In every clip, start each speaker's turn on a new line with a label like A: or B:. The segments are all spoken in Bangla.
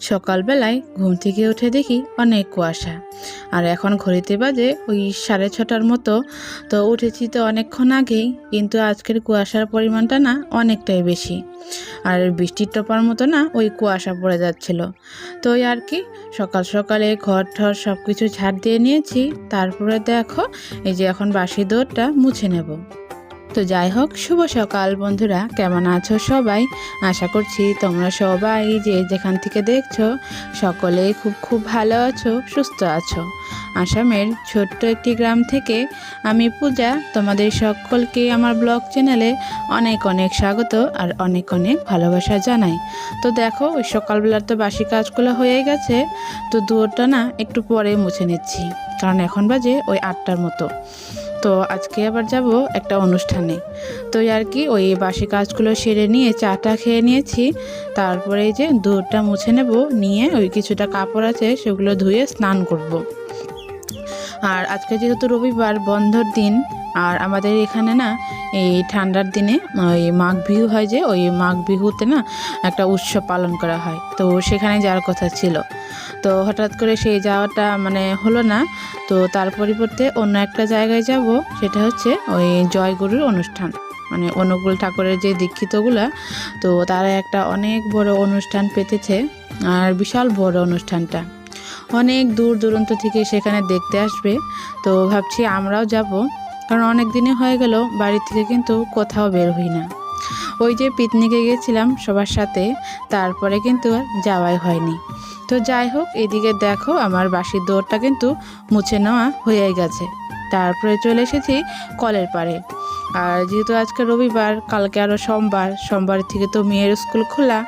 A: সকালবেলায় ঘুম থেকে উঠে দেখি অনেক কুয়াশা। আর এখন ঘড়িতে বাজে ওই সাড়ে ছটার মতো। তো উঠেছি তো অনেকক্ষণ আগেই, কিন্তু আজকের কুয়াশার পরিমাণটা না অনেকটাই বেশি। আর বৃষ্টির টপার মতো না ওই কুয়াশা পড়ে যাচ্ছিল। তো ওই আর কি, সকাল সকালে ঘর ঠর সব কিছু ঝাড় দিয়ে নিয়েছি। তারপরে দেখো, এই যে এখন বাসি দৌড়টা মুছে নেব। তো যাই হোক, শুভ সকাল বন্ধুরা, কেমন আছো সবাই? আশা করছি তোমরা সবাই যে যেখান থেকে দেখছ সকলেই খুব খুব ভালো আছো, সুস্থ আছো। আসামের ছোট্ট একটি গ্রাম থেকে আমি পূজা, তোমাদের সকলকে আমার ব্লগ চ্যানেলে অনেক অনেক স্বাগত আর অনেক অনেক ভালোবাসা জানাই। তো দেখো, ওই সকালবেলার তো বাসি কাজগুলো হয়ে গেছে, তো দুয়োটা না একটু পরে মুছে নিচ্ছি, কারণ এখন বাজে ওই আটটার মতো। তো আজকে আবার যাব একটা অনুষ্ঠানে তো আর কি, ওই বাসি কাজগুলো সেরে নিয়ে চাটা খেয়ে নিয়েছি তারপরে যে দুধটা মুছে নেব, নিয়ে ওই কিছুটা কাপড় আছে সেগুলো ধুয়ে স্নান করব। আর আজকে যেহেতু রবিবার, বন্ধর দিন, আর আমাদের এখানে না এই ঠান্ডার দিনে ওই মাঘ বিহু হয় যে, ওই মাঘ বিহুতে না একটা উৎসব পালন করা হয়। তো সেখানে যাওয়ার কথা ছিল। তো হঠাৎ করে সেই যাওয়াটা মানে হলো না। তো তার পরিবর্তে অন্য একটা জায়গায় যাব, সেটা হচ্ছে ওই জয়গুরুর অনুষ্ঠান। মানে অনুকূল ঠাকুরের যে দীক্ষিতগুলা, তো তারা একটা অনেক বড় অনুষ্ঠান পেতেছে, আর বিশাল বড় অনুষ্ঠানটা। অনেক দূর দূরান্ত থেকে সেখানে দেখতে আসবে। তো ভাবছি আমরাও যাব। কারণ অনেক দিনই হয়ে গেল, বাড়ি থেকে কিন্তু কোথাও বের হই না। ওই যে পিকনিকে গেছিলাম সবার সাথে, তারপরে কিন্তু আর যাওয়াই হয়নি। তো যাই হোক, এদিকে দেখো আমার বাসির দৌড়টা কিন্তু মুছে নেওয়া হয়ে গেছে। তারপরে চলে এসেছি কলের পাড়ে। আর যেহেতু আজকে রবিবার, কালকে আরও সোমবার সোমবার থেকে তো মেয়ের স্কুল খোলা।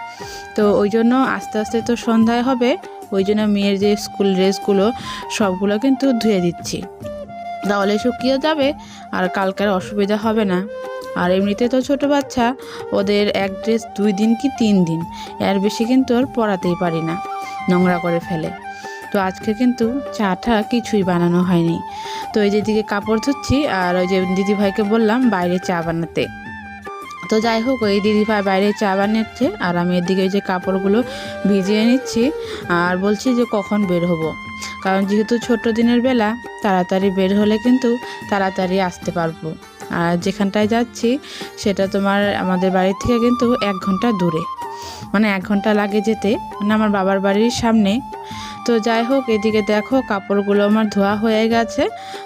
A: তো ওই জন্য আস্তে আস্তে তো সন্ধ্যায় হবে। ওই জন্য মেয়ের যে স্কুল ড্রেসগুলো সবগুলো কিন্তু ধুয়ে দিচ্ছি। তাহলে শুকিয়ে যাবে, আর কালকের অসুবিধা হবে না। আর এমনিতে তো ছোট বাচ্চা, ওদের এক ড্রেস দুই দিন কি তিন দিন? এর বেশি কিন্তু ওর পরাতেই পারি না, নোংরা করে ফেলে। তো আজকে কিন্তু চাটা কিছুই বানানো হয়নি। তো এই যেদিকে কাপড় ধুচ্ছি, আর ওই যে দিদিভাইকে বললাম বাইরে চা বানাতে। তো যাই হোক, ওই দিদিভাই বাইরে চা বানাচ্ছে আর আমি এদিকে ওই যে কাপড়গুলো ভিজিয়ে নিচ্ছি আর বলছি যে কখন বের হব। কারণ যেহেতু ছোট দিনের বেলা, তাড়াতাড়ি বের হলে কিন্তু তাড়াতাড়ি আসতে পারব। আর যেখানটায় যাচ্ছি, সেটা তোমার আমাদের বাড়ি থেকে কিন্তু এক ঘণ্টা দূরে। মানে এক ঘণ্টা লাগে যেতে মানে আমার বাবার বাড়ির সামনে। তো যাই হোক, এদিকে দেখো কাপড়গুলো আমার ধোয়া হয়ে গেছে,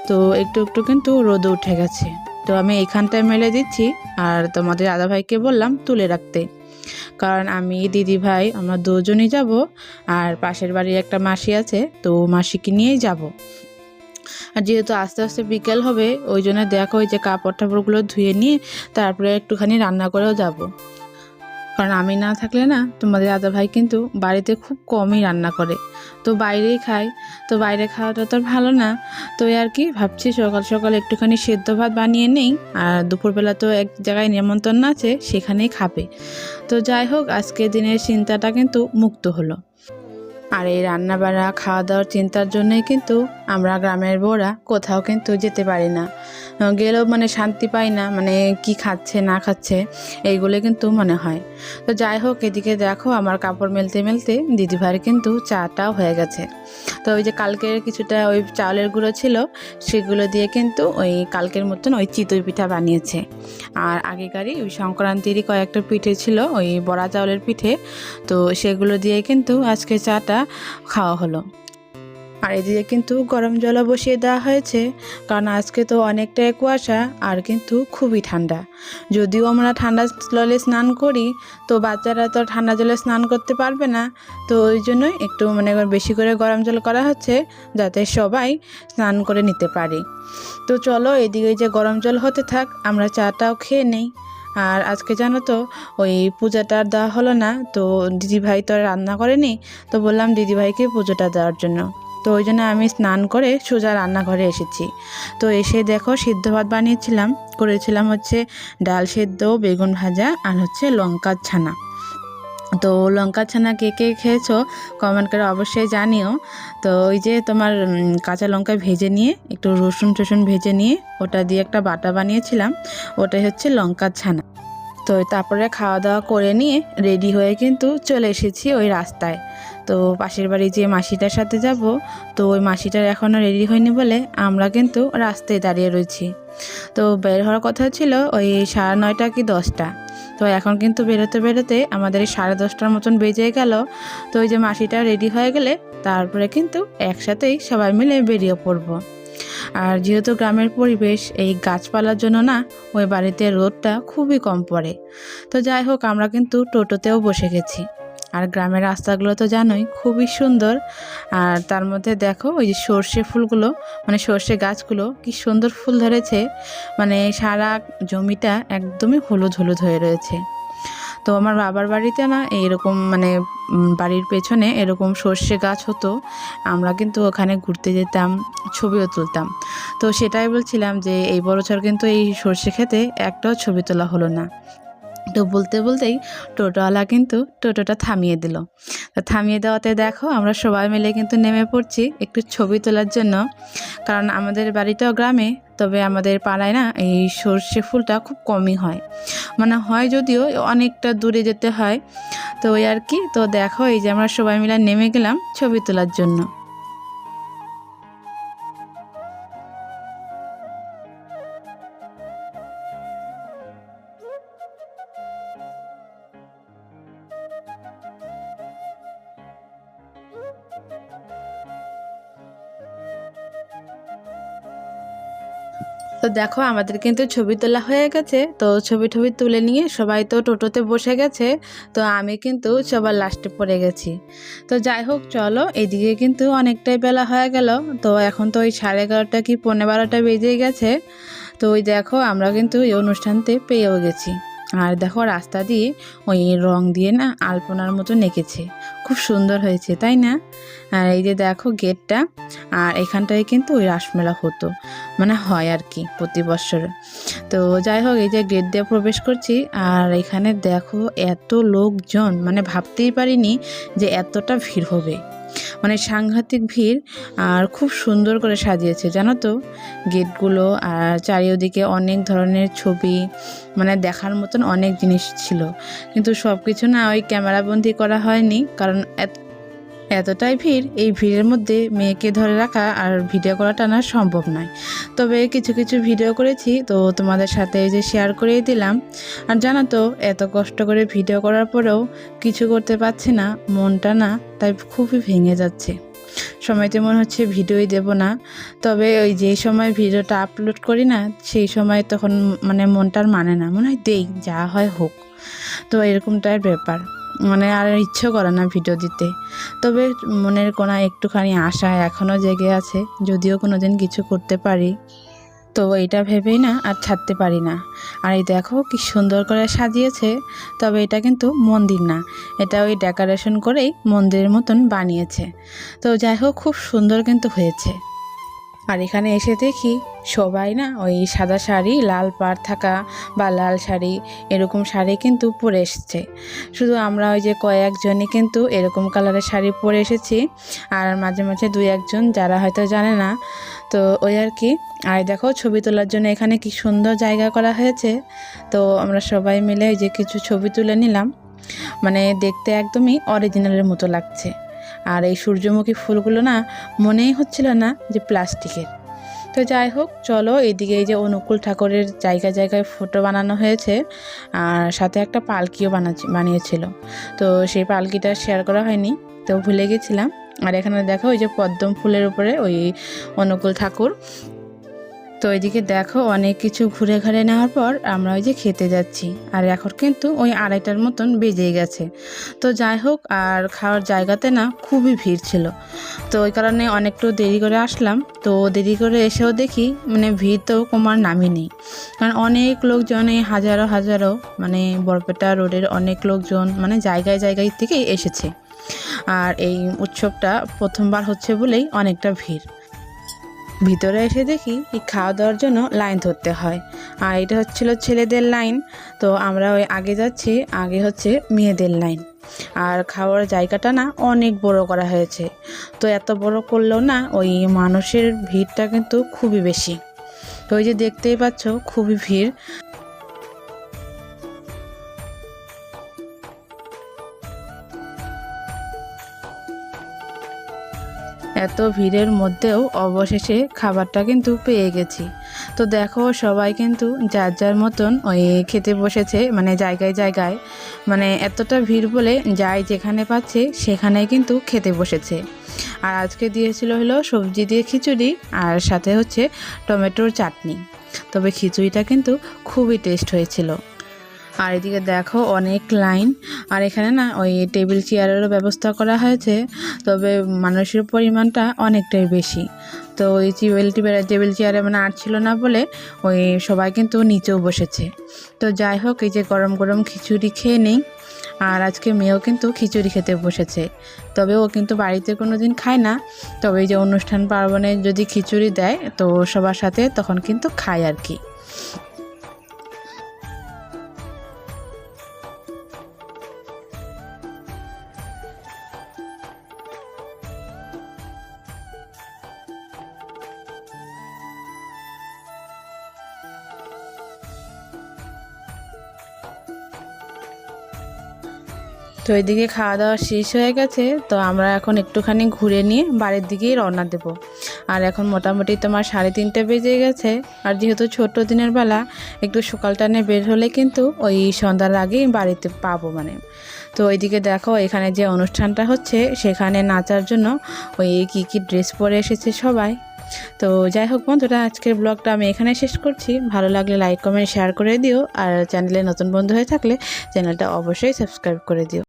A: তো একটু একটু কিন্তু রোদে উঠে গেছে। তো আমি এইখানটায় মেলে দিচ্ছি। আর তোমাদের দাদাভাইকে বললাম তুলে রাখতে। কারণ আমি দিদি ভাই, আমরা দুজনই যাব, আর পাশের বাড়ির একটা মাসি আছে, তো মাসিকে নিয়েই যাব। আর যেহেতু আস্তে আস্তে বিকেল হবে, ওই জন্য দেখো ওই যে কাপড় টাপড়গুলো ধুয়ে নিয়ে তারপরে একটুখানি রান্না করেও যাব। কারণ আমি না থাকলে না তোমাদের দাদা ভাই কিন্তু বাড়িতে খুব কমই রান্না করে। তো বাইরেই খায়। তো বাইরে খাওয়াটা তো ভালো না। তো আর কি ভাবছি সকাল সকাল একটুখানি সেদ্ধ ভাত বানিয়ে নেই। আর দুপুরবেলা তো এক জায়গায় নিমন্ত্রণ আছে, সেখানেই খাবে। তো যাই হোক, আজকের দিনের চিন্তাটা কিন্তু মুক্ত হলো। আর এই রান্না বান্না খাওয়া দাওয়ার চিন্তার জন্যই কিন্তু আমরা গ্রামের বউরা কোথাও কিন্তু যেতে পারি না। গেলেও মানে শান্তি পাই না মানে কি খাচ্ছে, না খাচ্ছে এইগুলো কিন্তু মনে হয়। তো যাই হোক, এদিকে দেখো আমার কাপড় মেলতে মেলতে দিদিভাইয়ের কিন্তু চাটাও হয়ে গেছে। তো ওই যে কালকের কিছুটা ওই চাউলের গুঁড়ো ছিল, সেগুলো দিয়ে কিন্তু ওই কালকের মতন ওই চিতই পিঠা বানিয়েছে। আর আগেকারই ওই সংক্রান্তিরই কয়েকটা পিঠে ছিল, ওই বড়া চাউলের পিঠে। তো সেগুলো দিয়ে কিন্তু আজকে চাটা খাওয়া হলো। আর এদিকে কিন্তু গরম জলও বসিয়ে দেওয়া হয়েছে, কারণ আজকে তো অনেকটাই কুয়াশা আর কিন্তু খুবই ঠান্ডা। যদিও আমরা ঠান্ডা জলে স্নান করি, তো বাচ্চারা তো ঠান্ডা জলে স্নান করতে পারবে না। তো ওই জন্যই একটু মানে বেশি করে গরম জল করা হচ্ছে, যাতে সবাই স্নান করে নিতে পারে। তো চলো এদিকে যে গরম জল হতে থাক, আমরা চাটাও খেয়ে নেই। আর আজকে জানো তো, ওই পূজাটা আর দেওয়া হলো না, তো দিদিভাই তো রান্না করেনি, তো বললাম দিদিভাইকে পুজোটা দেওয়ার জন্য। তো ওই জন্য আমি স্নান করে সোজা রান্নাঘরে এসেছি। তো এসে দেখো সিদ্ধ ভাত বানিয়েছিলাম, করেছিলাম হচ্ছে ডাল সেদ্ধ, বেগুন ভাজা আর হচ্ছে লঙ্কার ছানা। তো লঙ্কা ছানা কে কে খেয়েছো কমেন্ট করে অবশ্যই জানিও। তো ওই যে তোমার কাঁচা লঙ্কা ভেজে নিয়ে, একটু রসুন টসুন ভেজে নিয়ে, ওটা দিয়ে একটা বাটা বানিয়েছিলাম, ওটাই হচ্ছে লঙ্কার ছানা। তো তারপরে খাওয়া দাওয়া করে নিয়ে রেডি হয়ে কিন্তু চলে এসেছি ওই রাস্তায়। তো পাশের বাড়ি যে মাসিটার সাথে যাব, তো ওই মাসিটার এখনও রেডি হয়নি বলে আমরা কিন্তু রাস্তায় দাঁড়িয়ে রয়েছি। তো বের হওয়ার কথা ছিল ওই সাড়ে নয়টা কি দশটা। তো এখন কিন্তু বেরোতে বেরোতে আমাদের সাড়ে দশটার মতন বেজে গেল। তো ওই যে মাসিটা রেডি হয়ে গেলে তারপরে কিন্তু একসাথেই সবাই মিলে বেরিয়ে পড়ব। আর যেহেতু গ্রামের পরিবেশ এই গাছপালার জন্য না, ওই বাড়িতে রোদটা খুবই কম পড়ে। তো যাই হোক, আমরা কিন্তু টোটোতেও বসে গেছি। আর গ্রামের রাস্তাগুলো তো জানোই, খুবই সুন্দর। আর তার মধ্যে দেখো, ওই যে সর্ষে ফুলগুলো মানে সর্ষে গাছগুলো কি সুন্দর ফুল ধরেছে। মানে সারা জমিটা একদমই হলুদ হলুদ হয়ে রয়েছে। তো আমার বাবার বাড়িতে না এরকম মানে বাড়ির পেছনে এরকম সর্ষে গাছ হতো। আমরা কিন্তু ওখানে ঘুরতে যেতাম, ছবিও তুলতাম। তো সেটাই বলছিলাম যে, এই বছর কিন্তু এই সর্ষে খেতে একটাও ছবি তোলা হলো না। তো বলতে বলতেই টোটোওয়ালা কিন্তু টোটোটা থামিয়ে দিল। থামিয়ে দেওয়াতে দেখো আমরা সবাই মিলে কিন্তু নেমে পড়ছি একটু ছবি তোলার জন্য। কারণ আমাদের বাড়িটাও গ্রামে, তবে আমাদের পাড়ায় না এই সর্ষে ফুলটা খুব কমই হয়। মানে হয় যদিও অনেকটা দূরে যেতে হয়। তো ওই আর কি, তো দেখো এই যে আমরা সবাই মিলে নেমে গেলাম ছবি তোলার জন্য। তো দেখো, আমাদের কিন্তু ছবি তোলা হয়ে গেছে। তো ছবি টবি তুলে নিয়ে সবাই তো টোটোতে বসে গেছে। তো আমি কিন্তু সবার লাস্টে পড়ে গেছি। তো যাই হোক, চলো, এদিকে কিন্তু অনেকটাই বেলা হয়ে গেল। তো এখন তো ওই সাড়ে এগারোটা কি পনেরো বারোটা বেজে গেছে। তো ওই দেখো, আমরা কিন্তু এই অনুষ্ঠানতে পেয়েও গেছি। আর দেখো রাস্তা দিয়ে ওই রং দিয়ে না আলপনার মতো নেকেছে। খুব সুন্দর হয়েছে, তাই না? আর এই যে দেখো গেটটা, আর এখানটায় কিন্তু ওই রাসমেলা হতো মানে হয় আর কি প্রতি বছর। তো যাই হোক, এই যে গেট দিয়ে প্রবেশ করছি, আর এখানে দেখো এত লোকজন মানে ভাবতেই পারিনি যে এতটা ভিড় হবে। মানে সাংঘাতিক ভিড় আর খুব সুন্দর করে সাজিয়েছে, জানো তো? গেটগুলো আর চারিওদিকে অনেক ধরনের ছবি মানে দেখার মতন অনেক জিনিস ছিল। কিন্তু সব কিছু না ওই ক্যামেরাবন্দি করা হয়নি, কারণ এতটাই ভিড়, এই ভিড়ের মধ্যে মেয়েকে ধরে রাখা আর ভিডিও করা টানা সম্ভব নয়। তবে কিছু কিছু ভিডিও করেছি, তো তোমাদের সাথে এই যে শেয়ার করেই দিলাম। আর জানো তো, এত কষ্ট করে ভিডিও করার পরেও কিছু করতে পারছি না, মনটা না, তাই খুবই ভেঙে যাচ্ছে। সময়তে মনে হচ্ছে ভিডিওই দেব না, তবে ওই যেই সময় ভিডিওটা আপলোড করি না, সেই সময় তখন মানে মনটার মানে না, মনে হয় দেই, যা হয় হোক। তো এরকমটার ব্যাপার। মানে আর ইচ্ছে করে না ভিডিও দিতে। তবে মনের কোনা একটুখানি আশা এখনও জেগে আছে, যদিও কোনো দিন কিছু করতে পারি। তো এটা ভেবেই না আর ছাড়তে পারি না। আর এই দেখো কি সুন্দর করে সাজিয়েছে, তবে এটা কিন্তু মন্দির না। এটা ওই ডেকোরেশন করেই মন্দিরের মতন বানিয়েছে। তো যাই হোক, খুব সুন্দর কিন্তু হয়েছে। আর এখানে এসে দেখি সবাই না ওই সাদা শাড়ি, লাল পাড় থাকা বা লাল শাড়ি এরকম শাড়ি কিন্তু পরে এসেছে। শুধু আমরা ওই যে কয়েকজনই কিন্তু এরকম কালারের শাড়ি পরে এসেছি আর মাঝে মাঝে দুই একজন যারা হয়তো জানে না। তো ওই আর কি। আর দেখো ছবি তোলার জন্য এখানে কি সুন্দর জায়গা করা হয়েছে। তো আমরা সবাই মিলে ওই যে কিছু ছবি তুলে নিলাম। মানে দেখতে একদমই অরিজিনালের মতো লাগছে। আর এই সূর্যমুখী ফুলগুলো না মনেই হচ্ছিল না যে প্লাস্টিকের। তো যাই হোক, চলো এদিকে এই যে অনুকূল ঠাকুরের জায়গায় জায়গায় ফটো বানানো হয়েছে আর সাথে একটা পালকিও বানা বানিয়েছিল। তো সেই পালকিটা শেয়ার করা হয়নি, তো ভুলে গেছিলাম। আর এখানে দেখো ওই যে পদ্ম ফুলের উপরে ওই অনুকূল ঠাকুর। তো এদিকে দেখো, অনেক কিছু ঘুরে ঘুরে নেওয়ার পর আমরা ওই যে খেতে যাচ্ছি। আর এখন কিন্তু ওই আড়াইটার মতন বেজেই গেছে। তো যাই হোক, আর খাওয়ার জায়গাতে না খুবই ভিড় ছিল। তো ওই কারণে অনেকটু দেরি করে আসলাম। তো দেরি করে এসেও দেখি মানে ভিড় তো কমার নামই নেই। কারণ অনেক লোকজন এই হাজারো হাজারো মানে বরপেটা রোডের অনেক লোকজন মানে জায়গায় জায়গায় থেকেই এসেছে। আর এই উৎসবটা প্রথমবার হচ্ছে বলেই অনেকটা ভিড়। ভিতরে এসে দেখি এই খাওয়া দাওয়ার জন্য লাইন ধরতে হয়। আর এটা হচ্ছিল ছেলেদের লাইন। তো আমরা ওই আগে যাচ্ছি, আগে হচ্ছে মেয়েদের লাইন। আর খাওয়ার জায়গাটা না অনেক বড় করা হয়েছে। তো এত বড় করলেও না, ওই মানুষের ভিড়টা কিন্তু খুবই বেশি। তো ওই যে দেখতেই পাচ্ছ, খুবই ভিড়। এত ভিড়ের মধ্যেও অবশেষে খাবারটা কিন্তু পেয়ে গেছি। তো দেখো, সবাই কিন্তু যার যার মতন ওই খেতে বসেছে মানে জায়গায় জায়গায় মানে এতটা ভিড় বলে যাই যেখানে পাচ্ছে সেখানে কিন্তু খেতে বসেছে। আর আজকে দিয়েছিল হলো সবজি দিয়ে খিচুড়ি আর সাথে হচ্ছে টমেটোর চাটনি। তবে খিচুড়িটা কিন্তু খুবই টেস্ট হয়েছিল। আর এদিকে দেখো অনেক লাইন। আর এখানে না ওই টেবিল চেয়ারেরও ব্যবস্থা করা হয়েছে, তবে মানুষের পরিমাণটা অনেকটাই বেশি। তো ওই টেবিল টেবিল চেয়ারে মানে আর ছিল না বলে ওই সবাই কিন্তু নিচেও বসেছে। তো যাই হোক, এই যে গরম গরম খিচুড়ি খেয়ে নেই, আর আজকে মেয়েও কিন্তু খিচুড়ি খেতে বসেছে। তবে ও কিন্তু বাড়িতে কোনো দিন খায় না, তবে এই যে অনুষ্ঠান পার্বণে যদি খিচুড়ি দেয়, তো সবার সাথে তখন কিন্তু খায় আর কি। তো এদিকে খাওয়া দাওয়া শেষ হয়ে গেছে, তো আমরা এখন একটুখানি ঘুরে নিয়ে বাড়ির দিকেই রওনা দেব। আর এখন মোটামুটি তোমার সাড়ে তিনটে বেজে গেছে, আর যেহেতু ছোট দিনের বেলা, একটু সকাল টানে বের হলে কিন্তু ওই সন্ধ্যার আগেই বাড়িতে পাবো মানে। তো ওইদিকে দেখো, এখানে যে অনুষ্ঠানটা হচ্ছে, সেখানে নাচার জন্য ওই কী কী ড্রেস পরে এসেছে সবাই। তো যাই হোক বন্ধুরা, আজকের ব্লগটা আমি এখানে শেষ করছি। ভালো লাগলে লাইক, কমেন্ট, শেয়ার করে দিও, আর চ্যানেলে নতুন বন্ধু হয়ে থাকলে চ্যানেলটা অবশ্যই সাবস্ক্রাইব করে দিও।